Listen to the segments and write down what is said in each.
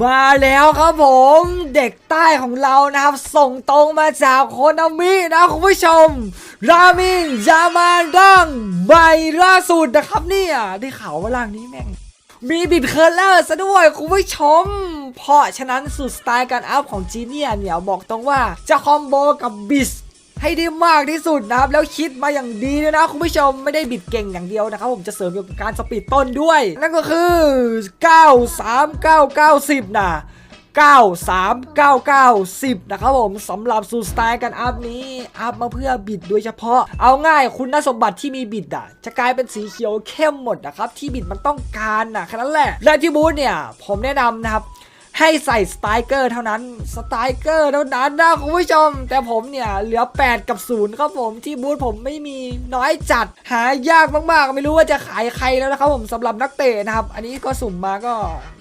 มาแล้วครับผมเด็กใต้ของเรานะครับ ส่งตรงมาจากโคนามินะคุณผู้ชม รามินยามาดังใบล่าสุดนะครับเนี่ยได้ข่าวว่าร่างนี้แม่ง มีบิดเคอร์เลอร์ซะด้วยคุณผู้ชม เพราะฉะนั้นสุดสไตล์การอัพของจีเนียเนี่ยบอกตรงว่าจะคอมโบกับบิส ให้ได้มากที่สุดนะครับ แล้วคิดมาอย่างดีด้วยนะคุณผู้ชมไม่ได้บิดเก่งอย่างเดียวนะครับ ผมจะเสริมเกี่ยวกับการสปีดต้นด้วย นั่นก็คือ 9 3 9 9 10 นะ9 3 9 9 10นะครับผมสำหรับสูตรสไตล์การอัพนี้ อัพมาเพื่อบิดโดยเฉพาะ เอาง่ายคุณสมบัติที่มีบิดอะ จะกลายเป็นสีเขียวเข้มหมดนะครับ ที่บิดมันต้องการนะแค่นั้นแหละและที่บูธเนี่ย ผมแนะนำนะครับ ให้ใส่สไตรเกอร์เท่านั้นสไตรเกอร์เท่านั้นนะคุณผู้ชม แต่ผมเนี่ยเหลือ 8 กับ 0 ครับผมที่บูธผมไม่มีน้อยจัดหายากมากๆ ไม่รู้ว่าจะขายใครแล้วนะครับผมสำหรับนักเตะนะครับ อันนี้ก็สุ่มมาก็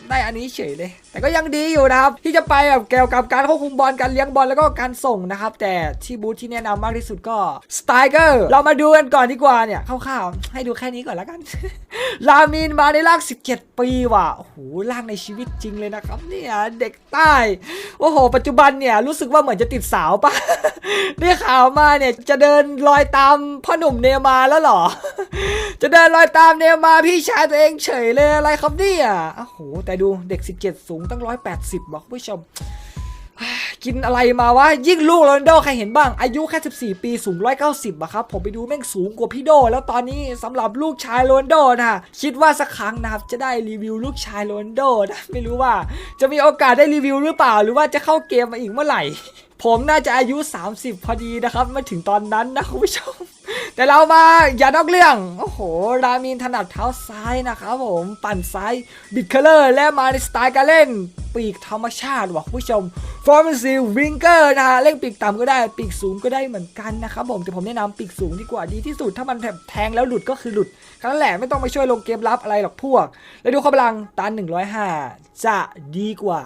ได้อันนี้เฉยเลย แต่ก็ยังดีอยู่นะครับ ที่จะไปแบบเกี่ยวกับการควบคุมบอลการเลี้ยงบอลแล้วก็การส่งนะครับ แต่ที่บูธที่แนะนำมากที่สุดก็สไตเกอร์เรามาดูกันก่อนดีกว่าเนี่ยคร่าวๆให้ดูแค่นี้ก่อนแล้วกัน ลามินมาในร่าง 17 ปีว่ะโอ้โหร่างในชีวิตจริงเลยนะครับนเนี่ยเด็กใต้โอ้โห ปัจจุบันเนี่ยรู้สึกว่าเหมือนจะติดสาวปะได้ข่าวมาเนี่ยจะเดินรอยตามพ่อหนุ่มเนมาแล้วหรอ จะเดินรอยตามเนมาพี่ชายตัวเองเฉยเลยอะไรครับเนี่ยโอ้โหแต่ดูเด็ก 17 สูงตั้ง 180บอกผู้ชม กินอะไรมาวะ ยิ่งลูกโรนโดใครเห็นบ้าง อายุแค่ 14 ปีสูง 190อะครับ ผมไปดูแม่งสูงกว่าพี่โด แล้วตอนนี้สำหรับลูกชายโรนโดนะคิดว่าสักครั้งนะครับจะได้รีวิวลูกชายโรนโดนะไม่รู้ว่า จะมีโอกาสได้รีวิวหรือเปล่า หรือว่าจะเข้าเกมมาอีกเมื่อไหร่ ผมน่าจะอายุ 30 พอดีนะครับมาถึงตอนนั้นนะคุณผู้ชม แต่เรามาอย่านอกเรื่อง โอ้โห รามินถนัดเท้าซ้ายนะครับผม ปั่นซ้าย บิดเคอร์เลอร์ และมาในสไตล์การเล่น ปีกธรรมชาติว่ะคุณผู้ชม ฟอร์มซีวิงเกอร์นะฮะ เล่นปีกต่ำก็ได้ ปีกสูงก็ได้เหมือนกันนะครับผม แต่ผมแนะนำปีกสูงดีกว่าดีที่สุด ถ้ามันแบบแทงแล้วหลุดก็คือหลุดครั้งแหละไม่ต้องไปช่วยลงเกมรับอะไรหรอกพวก แล้วดูข้อพลังตัน105 จะดีกว่า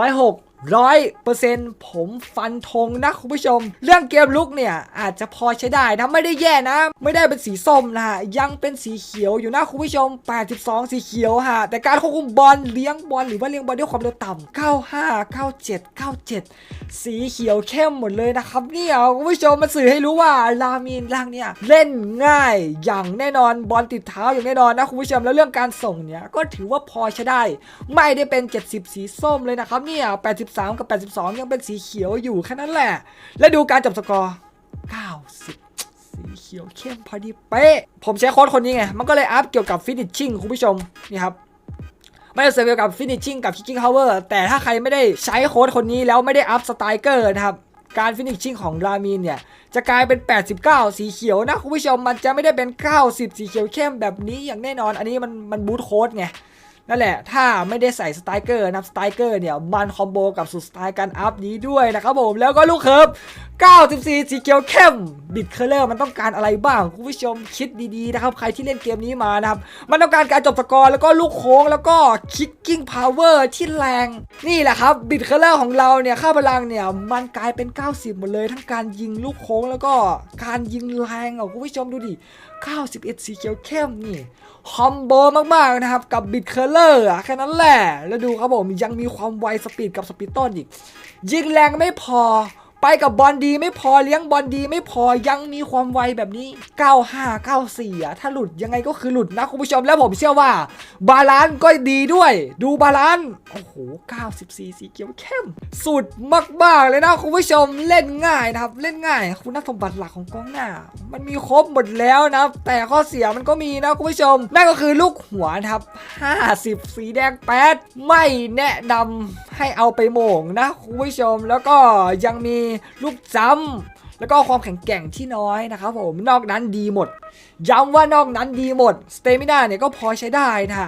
106 ร้อยเปอร์เซ็นต์ผมฟันธงนะคุณผู้ชม เรื่องเกมลุกเนี่ย อาจจะพอใช้ได้นะ ไม่ได้แย่นะ ไม่ได้เป็นสีส้มนะฮะ ยังเป็นสีเขียวอยู่นะคุณผู้ชม 82 สีเขียวฮะ แต่การควบคุมบอลเลี้ยงบอลหรือว่าเลี้ยงบอลด้วยความเร็วต่ำ95 97 97 สีเขียวเข้มหมดเลยนะครับเนี่ยคุณผู้ชมมันสื่อให้รู้ว่าลามินล่างเนี่ยเล่นง่ายอย่างแน่นอนบอลติดเท้าอย่างแน่นอนนะคุณผู้ชมแล้วเรื่องการส่งเนี่ยก็ถือว่าพอใช้ได้ ไม่ได้เป็น 70 สีส้มเลยนะครับเนี่ย83กับ 82 ยังเป็นสีเขียวอยู่แค่นั้นแหละ และดูการจับสกอร์ 90สีเขียวเข้มพอดีเป๊ะ ผมใช้โค้ดคนนี้ไง มันก็เลยอัพเกี่ยวกับฟินิชชิ่งคุณผู้ชม นี่ครับ ไม่ได้เสริมเกี่ยวกับฟินิชชิ่งกับคิกกิ้งพาวเวอร์แต่ถ้าใครไม่ได้ใช้โค้ดคนนี้แล้วไม่ได้อัพสไตรเกอร์นะครับ การฟินิชชิ่งของรามีนเนี่ย จะกลายเป็น 89 สีเขียวนะคุณผู้ชม มันจะไม่ได้เป็น 90 สีเขียวเข้มแบบนี้อย่างแน่นอน อันนี้มันมันบูทโค้ดไง นั่นแหละ ถ้าไม่ได้ใส่สไตเกอร์นะครับสไตเกอร์เนี่ยมันคอมโบกับสุดสไตล์การอัพนี้ด้วยนะครับผมแล้วก็ลูกเคิร์ฟ 94 สีเขียวเข้มบิดเคอร์เลอร์มันต้องการอะไรบ้างคุณผู้ชมคิดดีๆนะครับ ใครที่เล่นเกมนี้มานะครับ มันต้องการการจบสกอร์แล้วก็ลูกโค้งแล้วก็คิกกิ้งพาวเวอร์ที่แรง นี่แหละครับบิดเคอร์เลอร์ของเราเนี่ยค่าพลังเนี่ย มันกลายเป็น 90 หมดเลยทั้งการยิงลูกโค้งแล้วก็การยิงแรงอะคุณผู้ชมดูดิ 91 สีเขียวเข้มนี่คอมโบมากๆนะครับกับบิดเคอร์เลอร์อะแค่นั้นแหละแล้วดูครับผมยังมีความไวสปีดกับสปีดต้นอีกยิงแรงไม่พอ ไปกับบอลดีไม่พอเลี้ยงบอลดีไม่พอยังมีความไวแบบนี้ 95 94อะถ้าหลุดยังไงก็คือหลุดนะคุณผู้ชมแล้วผมเชื่อว่า บาลานซ์ก็ดีด้วย ดูบาลานซ์โอ้โห 94 สีเขียวเข้ม สุดมาก ๆ เลยนะคุณผู้ชมเล่นง่ายนะครับ เล่นง่าย คุณสมบัติหลักของกองหน้า มันมีครบหมดแล้วนะ แต่ข้อเสียมันก็มีนะคุณผู้ชมนั่นก็คือลูกหัวนะครับ 50 สีแดงแปดไม่แนะนำให้เอาไปโม่งนะคุณผู้ชมแล้วก็ยังมีลูกจำแล้วก็ความแข็งแกร่งที่น้อยนะครับผมนอกนั้นดีหมด ย้ำว่านอกนั้นดีหมดสเตมินาเนี่ยก็พอใช้ได้นะ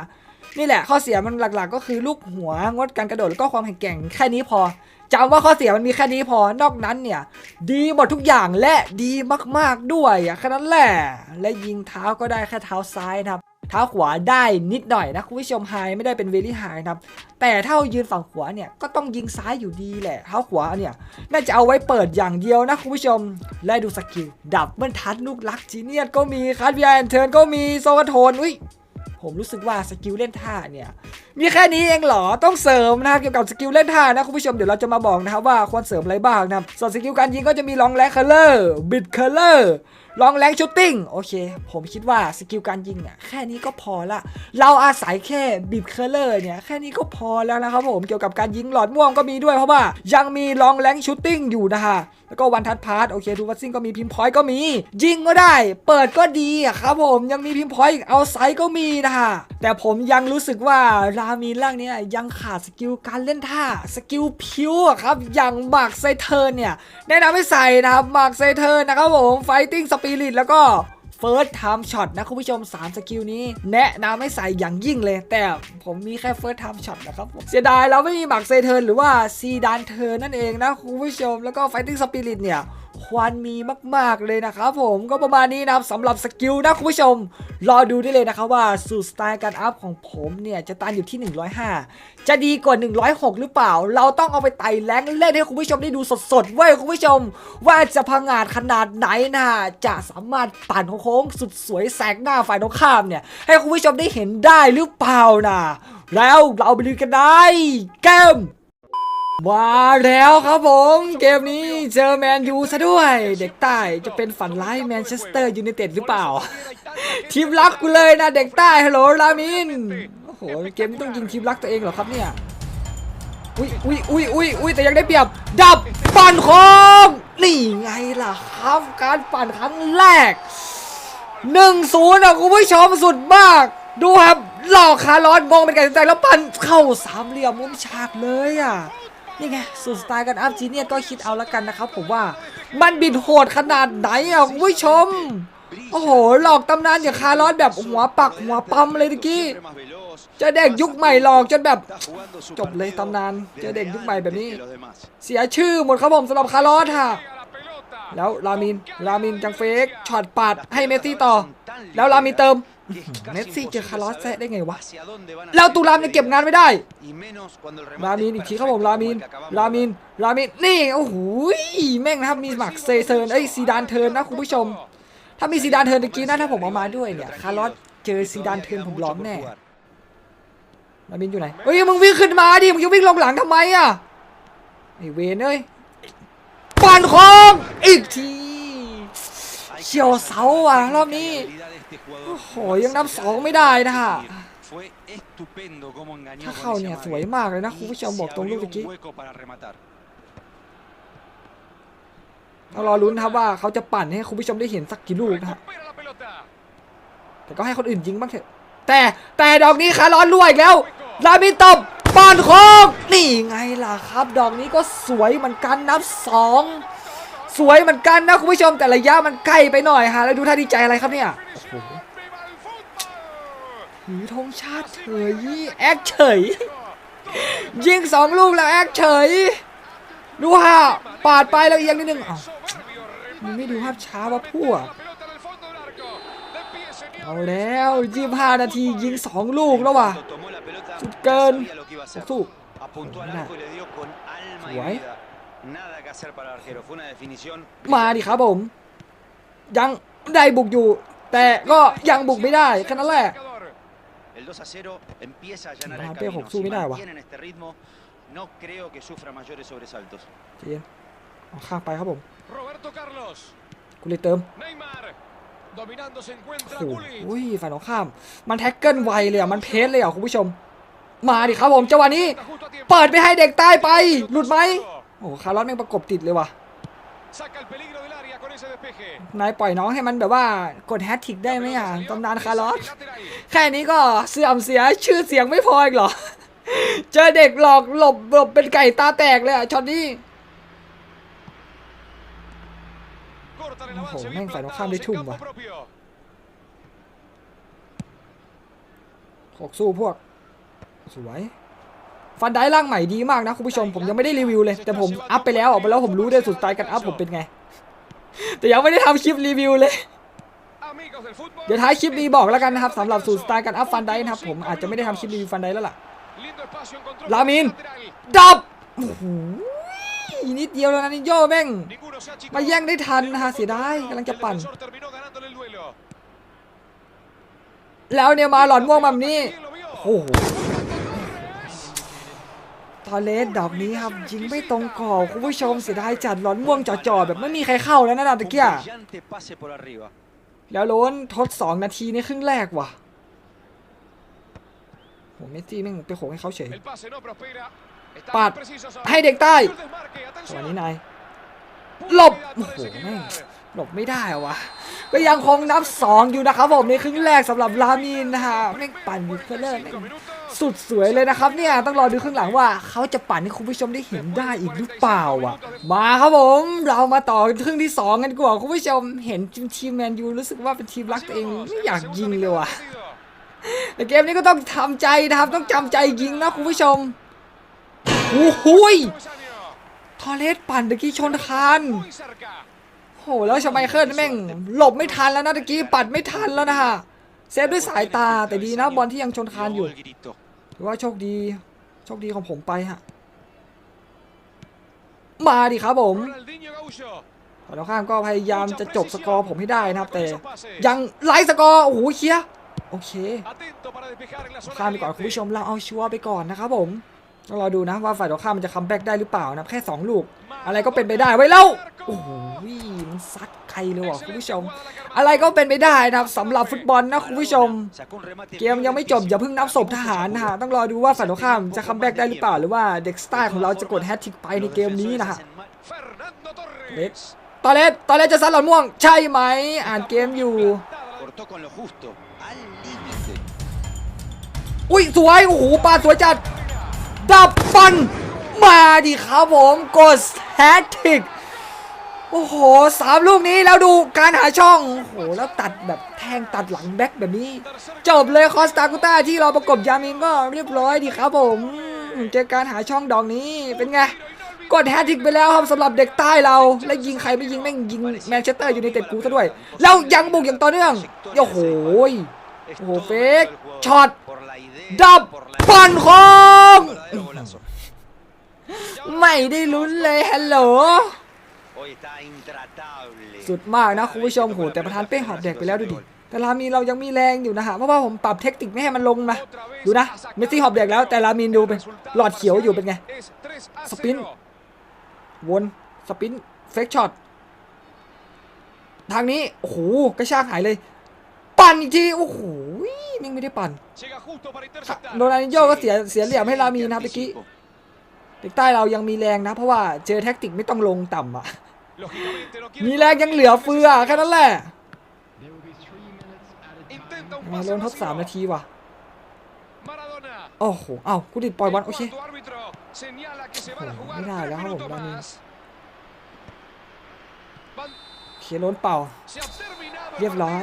นี่แหละข้อเสียมันหลักๆ ก็คือลูกหัวงดการกระโดดแล้วก็ความแข็งแกร่งแค่นี้พอจำว่าข้อเสียมันมีแค่นี้พอนอกนั้นเนี่ย ดีหมดทุกอย่างและดีมากๆด้วยอะแค่นั้นแหละและยิงเท้าก็ได้แค่เท้าซ้ายนะครับ เท้าขวาได้นิดหน่อยนะคุณผู้ชมไฮไม่ได้เป็นเวลี่ไฮนะครับแต่ถ้ายืนฝั่งขวาเนี่ยก็ต้องยิงซ้ายอยู่ดีแหละเท้าขวาเนี่ยน่าจะเอาไว้เปิดอย่างเดียวนะคุณผู้ชม และดูสกิลดับเบิลทัชลูกลักจีเนียสก็มีคัสเบียนเทิร์นก็มีโซกโทนอุ้ยผมรู้สึกว่าสกิลเล่นท่าเนี่ยมีแค่นี้เองเหรอต้องเสริมนะครับเกี่ยวกับสกิลเล่นท่านะคุณผู้ชมเดี๋ยวเราจะมาบอกนะครับว่าควรเสริมอะไรบ้างนะส่วนสกิลการยิงก็จะมีลองแรงเคอร์เลอร์บิดเคอร์เลอร์ ลองแรงชูตติ้งโอเค ผมคิดว่าสกิลการยิงเนี่ยแค่นี้ก็พอละ เราอาศัยแค่บิดเคอร์เลอร์เนี่ยแค่นี้ก็พอแล้วนะครับผมเกี่ยวกับการยิงหลอดม่วงก็มีด้วยเพราะว่า ยังมีลองแรงชูตติ้งอยู่นะฮะแล้วก็วันทัดพาร์ทโอเคทูวัตซิ่งก็มีพิมพ์พอยต์ก็มี ยิงก็ได้ เปิดก็ดีครับผมยังมีพิมพ์พอยต์เอาไซด์ก็มีนะฮะแต่ผมยังรู้สึกว่ารามีนร่างเนี้ยยังขาดสกิลการเล่นท่าสกิลพิวครับอย่างมาร์กไซเทิร์เนี่ยแนะนำให้ใส่นะครับมาร์กไซเทิร์นนะครับผมไฟติ้งสปิริตแล้วก็เฟิร์สไทม์ช็อตนะคุณผู้ชม 3 สกิลนี้ แนะนำให้ใส่อย่างยิ่งเลย แต่ผมมีแค่เฟิร์สไทม์ช็อตนะครับผมเสียดายเราไม่มีหมักเซเทิร์นหรือว่าซีดานเทิร์นนั่นเองนะคุณผู้ชมแล้วก็ไฟติ้งสปิริตเนี่ย ควรมีมาก ๆเลยนะครับผมก็ประมาณนี้นะครับสำหรับสกิลนะคุณผู้ชม รอดูได้เลยนะครับว่าสูตรสไตล์การอัพของผมเนี่ยจะตันอยู่ที่ 105 จะดีกว่า 106 หรือเปล่า เราต้องเอาไปไต่แรงเล่นให้คุณผู้ชมได้ดูสดๆเว้คุณผู้ชม ว่าจะพังงาดขนาดไหนนะจะสามารถปั่นโค้งสุดสวยแสกหน้าฝ่ายตรงข้ามเนี่ยให้คุณผู้ชมได้เห็นได้หรือเปล่านะแล้วเราไปดูกันได้เกม มาแล้วครับผมเกมนี้เจอแมนยูซะด้วย เด็กใต้จะเป็นฝันร้ายแมนเชสเตอร์ยูไนเต็ดหรือเปล่า ทีมรักกูเลยนะเด็กใต้ฮัลโหลรามินโอ้โหเกมนี้ต้องยิงทีมรักตัวเองเหรอครับเนี่ยอุ้ยอุ้ยอุ้ยอุ้ยอุ้ยแต่ยังได้เปรียบ ดับปั่นค้งนี่ไงล่ะครับการปั่นครั้งแรกหนึ่งศูนย์อะคุณผู้ชมสุดมาก ดูครับหลอกคาร์ลอสมองเป็นไก่ใจแล้วปั่นเข้าสามเหลี่ยมมุมฉากเลยอะ นี่ไงสูตรสไตล์กันอัพจีเนียก็คิดเอาละกันนะครับผมว่ามันบิดโหดขนาดไหนอะคุณผู้ชม โอ้โห หลอกตำนานอย่างคาร์ลอสแบบหัวปักหัวปั๊มเลยตะกี้จอเด็กยุคใหม่หลอกจนแบบจบเลยตำนานจอเด็กยุคใหม่แบบนี้ เสียชื่อหมดครับผมสำหรับคาร์ลอสค่ะแล้วรามินรามินจังเฟกช็อตปัดให้เมสซี่ต่อ แล้วรามินเติม เมสซี่เจอคาร์ลอสแซะได้ไงวะแล้วตูรามยังเก็บงานไม่ได้ รามินอีกทีครับผมรามิน รามิน รามิน นี่โอ้โหแม่งนะครับมีหมักเซเซิร์นเอ้ยซีดานเทิร์นนะคุณผู้ชม ถ้ามีซีดานเทิร์นตะกี้นะถ้าผมเอามาด้วยเนี่ยคาร์ลอสเจอซีดานเทิร์นผมร้องแน่รามินอยู่ไหนเฮ้ยมึงวิ่งขึ้นมาดิมึงจะวิ่งลงหลังทำไมอะไอเวนเอ้ยปั่นโค้งอีกที เฉียวเสาอะรอบนี้โอ้โหยังนับสองไม่ได้นะฮะถ้าเข้าเนี่ยสวยมากเลยนะคุณผู้ชมบอกตรงลูกเมื่อกี้ต้องรอลุ้นครับว่าเขาจะปั่นให้คุณผู้ชมได้เห็นสักกี่ลูกนะฮะแต่ก็ให้คนอื่นยิงบ้างเถอะ แต่แต่ดอกนี้คาร์ลอนรั่วอีกแล้วลามินตบปั่นโค้งนี่ไงล่ะครับ ดอกนี้ก็สวยเหมือนกันนับสอง สวยเหมือนกันนะคุณผู้ชมแต่ระยะมันใกล้ไปหน่อยฮะแล้วดูท่าดีใจอะไรครับเนี่ยหถือธงชาติเฉยแอคเฉย ยิงสองลูกแล้วแอคเฉย ดูฮะปาดไปแล้วเอียงนิดนึงอ้าวมึงไม่ดูภาพช้าวะพวกเอาแล้วยี่ห้านาทียิงสองลูกแล้วว่ะสุดเกินสู้สวย มาดิครับผม ยังได้บุกอยู่ แต่ก็ยังบุกไม่ได้แค่นั้นแหละ El 2 a 0 empieza a allanar el Mbappé camino. Hoksu Si ไม่ได้วะ mantienen este ritmo, no creo que sufra mayores sobresaltos. ใจเย็นเอาข้ามไปครับผม Roberto Carlos. กูเลยเติม Neymar. Dominando se โอ้ encuentra โห Gullit. อุ้ยฝ่ายตรงข้าม มันแท็กเกิลไวเลยอะ มันเพสเลยอะคุณผู้ชม มาดิครับผมจังหวะนี้ Justo a tiempo. เปิดไปให้เด็กใต้ไป หลุดไหม โอ้โหคาร์ลอสแม่งประกบติดเลยว่ะ Saca el peligro del área con ese despeje. นายปล่อยน้องให้มันแบบว่ากดแฮตทริกได้ไหมอะตำนานคาร์ลอส Lateral. แค่นี้ก็เสื่อมเสียชื่อเสียงไม่พออีกเหรอ เจอเด็กหลอกหลบหลบเป็นไก่ตาแตกเลยอะช็อตนี้ Cortan el Ojo, avance men, bien phải nó plantados kham đi en chung campo mà. propio. หกสู้พวก สวย ฟันได้ร่างใหม่ดีมากนะคุณผู้ชมผมยังไม่ได้รีวิวเลยแต่ผมอัพไปแล้วออกไปแล้วผมรู้ได้สุดสไตล์การอัพผมเป็นไง แต่ยังไม่ได้ทำคลิปรีวิวเลย Amigos del fútbol. เดี๋ยวท้ายคลิปนี้บอกแล้วกันนะครับสำหรับสูตรสไตล์การอัพฟันได้นะครับผมอาจจะไม่ได้ทำคลิปรีวิวฟันได้แล้วล่ะ Lindo espacio en control. Lamin. lateral. ดับโอ้โหนิดเดียวแล้วนะนิโยแม่ง Ninguno se achicó. มาแย่งได้ทันนะฮะเสียดายกำลังจะปั่น El defensor terminó ganándole el duelo. แล้วเนี่ยมาหลอนม่วงแบบนี้ ¿Quién lo vio? โอ้โห ทอเลสดอกนี้ครับยิงไม่ตรงกรอบคุณผู้ชมเสียดายจัดหลอนม่วงจ่อๆแบบไม่มีใครเข้าแล้วนะดาวตะ Un เกีย brillante pase por arriba. แล้วโล้นทดสองนาทีในครึ่งแรกว่ะโหเมสซี่แม่งไปโขงให้เขาเฉย El pase no prospera. Está Pat. muy preciso Saúl. ให้เด็กใต้ Y el desmarque, สวั atención. สดีนาย Oportunidad หลบโอ้ para โห desequilibrar. แม่งหลบไม่ได้วะก็ยังคงนับ 2 อยู่นะครับผมในครึ่งแรกสำหรับลามินนะฮะแม่งปั่นอยู่เพื่อเลิศแม่ง Cinco minutos. สุดสวยเลยนะครับเนี่ยต้องรอดูครึ่งหลังว่าเขาจะปั่นให้คุณผู้ชมได้เห็นได้อีกหรือเปล่าอะ มาครับผมเรามาต่อครึ่งที่2กันดีกว่าคุณผู้ชมเห็นทีมแมนยูรู้สึกว่าเป็นทีมรักตัวเองไม่อยากยิงเลยว่ะแต่เกมนี้ก็ต้องทำใจนะครับต้องจำใจยิงนะคุณผู้ชมโอ้โหทอเลสปั่นตะกี้ชนคานโอ้โหแล้วชไมเคิลแม่งหลบไม่ทันแล้วนะตะกี้ปัดไม่ทันแล้วนะฮะเซฟด้วยสายตาแต่ดีนะบอลที่ยังชนคานอยู่ือว่าโชคดี โชคดีของผมไปฮะ มาดิครับผมฝั่งตรงข้ามก็พยายามจะจบสกอร์ผมให้ได้นะครับ แต่ยังไล่สกอร์ โอ้โหเคียโอเคข้ามไปก่อนคุณผู้ชมเราเอาชัวร์ไปก่อนนะครับผม ต้องรอดูนะว่าฝ่ายตรงข้ามมันจะคัมแบ็กได้หรือเปล่านะแค่ 2 ลูก อะไรก็เป็นไปได้ไว้แล้วโอ้โหมันซัดใครเลยว่ะคุณผู้ชม อะไรก็เป็นไปได้นะครับสำหรับฟุตบอลนะคุณผู้ชม Sacó un remate เกมยังไม่จบอย่าเพิ่งนับศพทหารนะฮะต้องรอดูว่าฝ่ายตรงข้ามจะคัมแบ็กได้หรือเปล่าหรือว่าเด็กสไตล์ของเราจะกดแฮตทริกไปในเกมนี้นะฮะ Fernando Torres. เล็กตอนแรกตอนแรกจะซัดหลอนม่วง ใช่ไหมอ่านเกมอยู่ Cortó con lo justo. Al límite. อุ้ยสวยโอ้โหปาดสวยจัด ดับปัน มาดิครับผมกดแฮตทริกโอ้โหสามลูกนี้แล้วดูการหาช่อง โอ้โห แล้วตัดแบบแทงตัดหลังแบ็คแบบนี้ จบเลยคอสตากุต้าที่เราประกบยามินก็เรียบร้อยดีครับผมเจอการหาช่องดอกนี้เป็นไง กดแฮตทริกไปแล้วครับสำหรับเด็กใต้เรา และยิงใครไม่ยิงแม่งยิงแมนเชสเตอร์อยูไนเต็ดกูซะด้วย แล้วยังบุกอย่างต่อเนื่อง โอ้โห Es Ojo, todo fake. el jugador Shot. por la idea, ดับ por la ปันของ verdadero golazo. ไม่ได้ลุ้นเลยฮัลโหล Hoy está intratable. สุดมากนะคุณผู้ชมโหแต่ประธานเป้หอบแดกไปแล้วดูดิแต่ลามีนเรายังมีแรงอยู่นะฮะเพราะว่าผมปรับเทคนิคไม่ให้มันลงนะดูนะเมสซี่หอบแดกแล้วแต่ลามีนดูเป็นหลอดเขียวอยู่เป็นไง Es 3 a สปิน 0. วนสปินเฟกช็อตทางนี้โอ้โหกระชากหายเลย ปั่นอีกทีโอ้โหแม่งไม่ได้ปั่น Llega justo para interceptar. โรนัลดินโยก็เสียเสียเหลี่ยมให้ลามีนนะครับเมื่อกี้เด็กใต้เรายังมีแรงนะ เพราะว่าเจอแท็กติกไม่ต้องลงต่ำอะ Lógicamente no quiere มีแรงยังเหลือเฟือแค่นั้นแหละ Intenta un มา pase ลงทดสาม vacío. นาทีว่ะ Maradona. โอ้โห เอ้ากูติดปล่อยบอล El โอเค cuarto árbitro señala que se van a Oh, jugar mira, tres la hago, minutos Dani. más. Van- เคลียร์ล้นเป่า se ha terminado el เรียบร้อย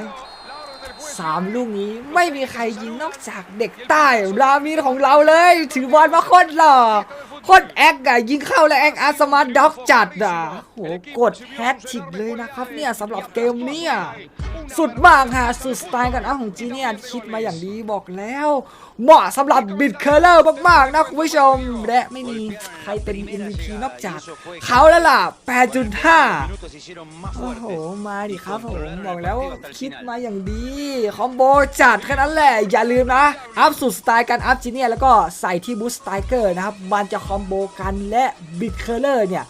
partido. La orden del juez สามลูกนี้ไม่มีใครยิงนอกจากเด็กใต้รามีนของเราเลย ถือบอลมาโคตรหล่อ คตรแอคอะยิงเข้าแล้วแอคอาร์สมาร์ทด็อกจัดอะโหกดแฮตทริกเลยนะครับเนี่ยสำหรับเกมเนี้สุดมากฮะสุดสไตล์กันเอาของจีเนี่ยคิดมาอย่างดีบอกแล้ว เหมาะสำหรับบิดเคอร์เลอร์มากๆนะคุณผู้ชม และไม่มีใครเป็น MVP นอกจากเขาแล้วล่ะ 8.5 โอ้โห มาดิครับผมบอกแล้วคิดมาอย่างดี คอมโบจัดแค่นั้นแหละ อย่าลืมนะ อัพสุดสไตล์การอัพจีเนียแล้วก็ใส่ที่บูสต์สไตเกอร์นะครับมันจะคอมโบกันและบิดเคอร์เลอร์เนี่ย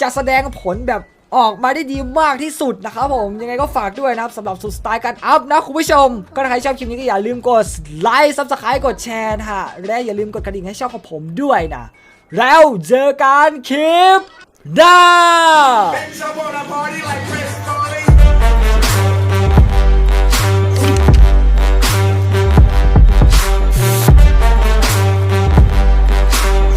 จะแสดงผลแบบออกมาได้ดีมากที่สุดนะครับผม ยังไงก็ฝากด้วยนะครับสำหรับสุดสไตล์การอัพนะคุณผู้ชม ก็ถ้าใครชอบคลิปนี้ก็อย่าลืมกดไลค์ซับสไครต์กดแชร์ฮะและอย่าลืมกดกระดิ่งให้ช่องของผมด้วยนะ แล้วเจอกันคลิปหน้า